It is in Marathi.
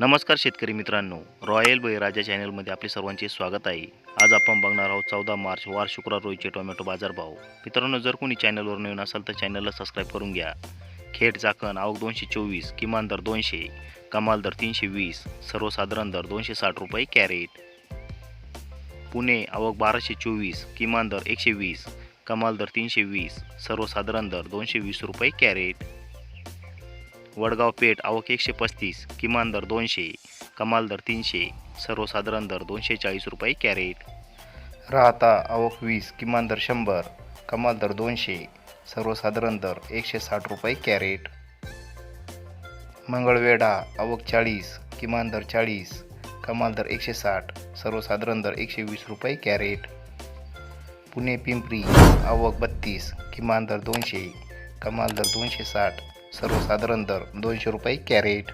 नमस्कार शेतकरी मित्रांनो. रॉयल बळीराजा चॅनलमध्ये आपले सर्वांचे स्वागत आहे. आज आपण बघणार आहोत चौदा मार्च वार शुक्रवार रोजीचे टोमॅटो बाजारभाव मित्रांनो जर कोणी चॅनलवर नवीन असाल तर चॅनलला सबस्क्राईब करून घ्या. खेड चाकण आवक दोनशे चोवीस किमान दर दोनशे कमाल दर तीनशे वीस सर्वसाधारण दर दोनशे साठ रुपये कॅरेट. पुणे आवक बाराशे चोवीस किमान दर एकशे वीस कमाल दर तीनशे वीस सर्वसाधारण दर दोनशे वीस रुपये कॅरेट. वडगाव पेठ आवक एकशे पस्तीस किमान दर दोनशे कमाल दर तीनशे सर्वसाधारण दर दोनशे चाळीस रुपये कॅरेट. राहता आवक वीस किमान दर शंभर कमाल दर दोनशे सर्वसाधारण दर एकशे साठ रुपये कॅरेट. मंगळवेढा आवक चाळीस किमान दर चाळीस कमाल दर एकशे साठ सर्वसाधारण दर एकशे वीस रुपये कॅरेट. पुणे पिंपरी आवक बत्तीस किमान दर दोनशे कमाल दर दोनशे साठ सर्वसाधारण दर दोनशे रुपये कॅरेट.